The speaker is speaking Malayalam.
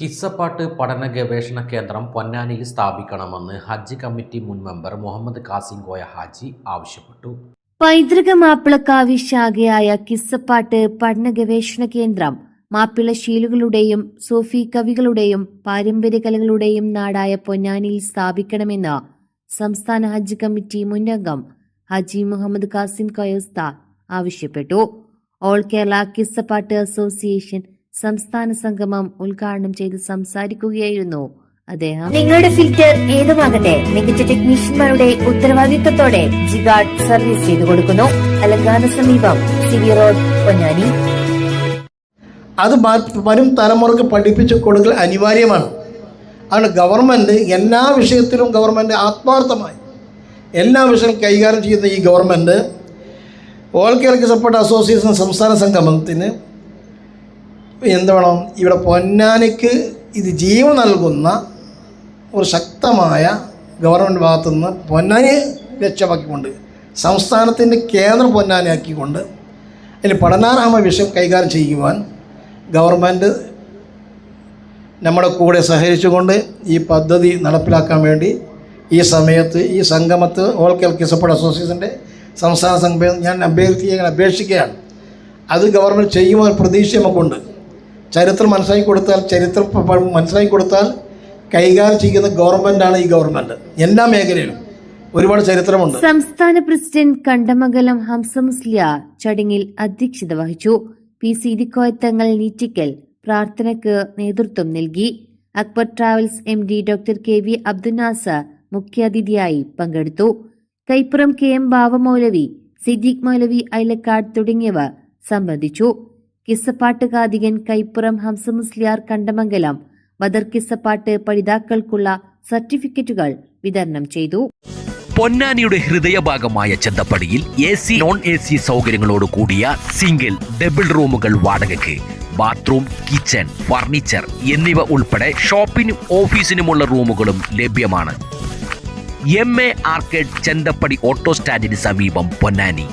കിസ്സപ്പാട്ട് പഠന ഗവേഷണ കേന്ദ്രം പൊന്നാനിയിൽ സ്ഥാപിക്കണമെന്ന് ഹജ്ജ് കമ്മിറ്റി മുൻ മെമ്പർ മുഹമ്മദ് കാസിം കോയ ഹാജി ആവശ്യപ്പെട്ടു. പൈതൃക മാപ്പിളക്കാവി ശാഖയായ കിസ്സപ്പാട്ട് പഠന ഗവേഷണ കേന്ദ്രം മാപ്പിള ശീലുകളുടെയും സൂഫി കവികളുടെയും പാരമ്പര്യ കലകളുടെയും നാടായ പൊന്നാനിയിൽ സ്ഥാപിക്കണമെന്ന് സംസ്ഥാന ഹജ്ജ് കമ്മിറ്റി മുൻ അംഗം ഹജി മുഹമ്മദ് കാസിം കൊയോസ്ത ആവശ്യപ്പെട്ടു. ഓൾ കേരള കിസ്സപ്പാട്ട് അസോസിയേഷൻ സംസ്ഥാന സംഗമം ഉദ്ഘാടനം ചെയ്ത് സംസാരിക്കുകയായിരുന്നു അദ്ദേഹം. നിങ്ങളുടെ ഫിൽറ്റർ ഏതുമാകട്ടെ മികച്ച ടെക്നീഷ്യന്മാരുടെ ഉത്തരവാദിത്തത്തോടെ ജിഗാർഡ് സർവീസ് ചെയ്തു കൊടുക്കുന്നു. അലങ്കാന സമീപം സിവി റോഡ് പൊന്നാനി. അത് വരും തലമുറയ്ക്ക് പഠിപ്പിച്ചു കൊടുക്കൽ അനിവാര്യമാണ്. അതുകൊണ്ട് ഗവൺമെന്റ് എല്ലാ വിഷയത്തിലും ഗവൺമെന്റ് ആത്മാർത്ഥമായി എല്ലാ വിഷയം കൈകാര്യം ചെയ്യുന്ന ഈ government all Kerala support association സംസ്ഥാന സംഗമത്തിന് എന്ത് വേണം? ഇവിടെ പൊന്നാനിക്ക് ഇത് ജീവൻ നൽകുന്ന ഒരു ശക്തമായ ഗവൺമെന്റ് ഭാഗത്തുനിന്ന് പൊന്നാനി ലക്ഷ്യമാക്കിക്കൊണ്ട് സംസ്ഥാനത്തിന്റെ കേന്ദ്ര പൊന്നാനിയാക്കിക്കൊണ്ട് അതിൽ പഠനാർഹമായ വിഷയം കൈകാര്യം ചെയ്യുവാൻ ഗവൺമെന്റ് നമ്മുടെ കൂടെ സഹകരിച്ചുകൊണ്ട് ഈ പദ്ധതി നടപ്പിലാക്കാൻ വേണ്ടി ഈ സമയത്ത് ഈ സംഗമത്ത് ഓൾ കേരള സപ്പോർട്ട് അസോസിയേഷന്റെ സംസ്ഥാന സംഘം ഞാൻ അഭ്യർത്ഥിക്കാൻ അപേക്ഷിക്കുകയാണ്. അത് ഗവൺമെന്റ് ചെയ്യുമെന്ന പ്രതീക്ഷ നമുക്കുണ്ട്. ചരിത്രം മനസ്സിലാക്കി കൊടുത്താൽ ചരിത്രം മനസ്സിലാക്കി കൊടുത്താൽ കൈകാര്യം ചെയ്യുന്ന ഗവൺമെന്റാണ് ഈ ഗവൺമെന്റ് എല്ലാ മേഖലയിലും ഒരുപാട് ചരിത്രമുണ്ട്. സംസ്ഥാന പ്രസിഡന്റ് കണ്ടമംഗലം ഹംസ മുസ്ലിയാർ ചടങ്ങിൽ അധ്യക്ഷത വഹിച്ചു. പി സീതിക്കോയത്തങ്ങൾ നീറ്റിക്കൽ പ്രാർത്ഥനയ്ക്ക് നേതൃത്വം നൽകി. Akbar travels M D doctor K V Abdul Nasar മുഖ്യാതിഥിയായി പങ്കെടുത്തു. കൈപ്പുറം കെ എം ബാവമൗലവി സിദ്ദീഖ് മൗലവി ഐലക്കാട് തുടങ്ങിയവർ സംബന്ധിച്ചു. കിസ്സപ്പാട്ട് കാതികൻ കൈപ്പുറം ഹംസമുസ്ലിയാർ കണ്ടമംഗലം. ബദർ കിസ്സപ്പാട്ട് പഠിതാക്കൾക്കുള്ള സർട്ടിഫിക്കറ്റുകൾ വിതരണം ചെയ്തു. പൊന്നാനിയുടെ ഹൃദയഭാഗമായ ചെന്തപ്പടിയിൽ A C non A C സൗകര്യങ്ങളോട് കൂടിയ സിംഗിൾ ഡബിൾ റൂമുകൾ വാടകയ്ക്ക്. ബാത്റൂം കിച്ചൺ ഫർണിച്ചർ എന്നിവ ഉൾപ്പെടെ ഷോപ്പിനും ഓഫീസിനുമുള്ള റൂമുകളും ലഭ്യമാണ്. M A arcade Chenthappadi auto സ്റ്റാൻഡിന് സമീപം പൊന്നാനി.